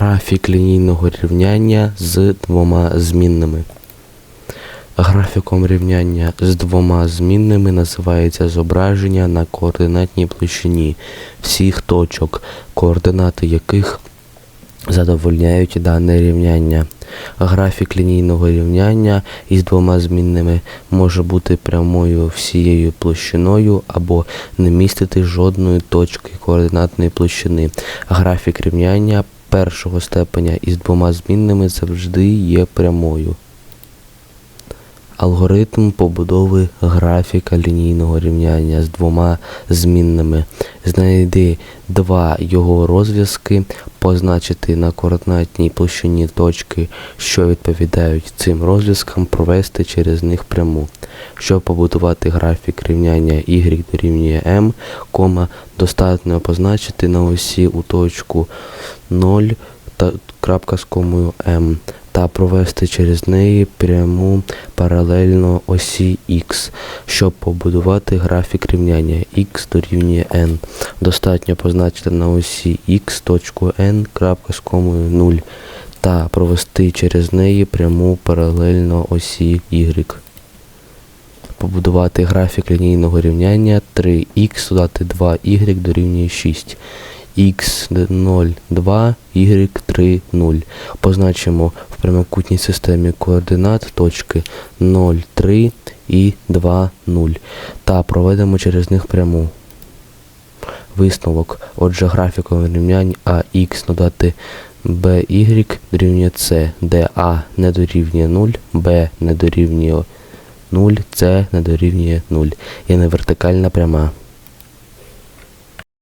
Графік лінійного рівняння з двома змінними. Графіком рівняння з двома змінними називається зображення на координатній площині всіх точок, координати яких задовольняють дане рівняння. Графік лінійного рівняння із двома змінними може бути прямою всією площиною або не містити жодної точки координатної площини. Графік рівняння першого степеня із двома змінними завжди є прямою. Алгоритм побудови графіка лінійного рівняння з двома змінними. Знайди два його розв'язки, позначити на координатній площині точки, що відповідають цим розв'язкам, провести через них пряму. Щоб побудувати графік рівняння y дорівнює m, кома, достатньо позначити на осі у точку 0 та крапка з комою m та провести через неї пряму паралельно осі X. Щоб побудувати графік рівняння x дорівнює n. Достатньо позначити на осі X точку n крапка з комою 0 та провести через неї пряму паралельно осі Y. Побудувати графік лінійного рівняння 3х додати 2y дорівнює 6 x0 2 y3 0. Позначимо в прямокутній системі координат точки 0, 3 і 2, 0 та проведемо через них пряму. Висновок. Отже, графіком рівнянь ax додати by дорівнює c, де a не дорівнює 0, b не дорівнює 0, це не дорівнює 0. Є невертикальна пряма.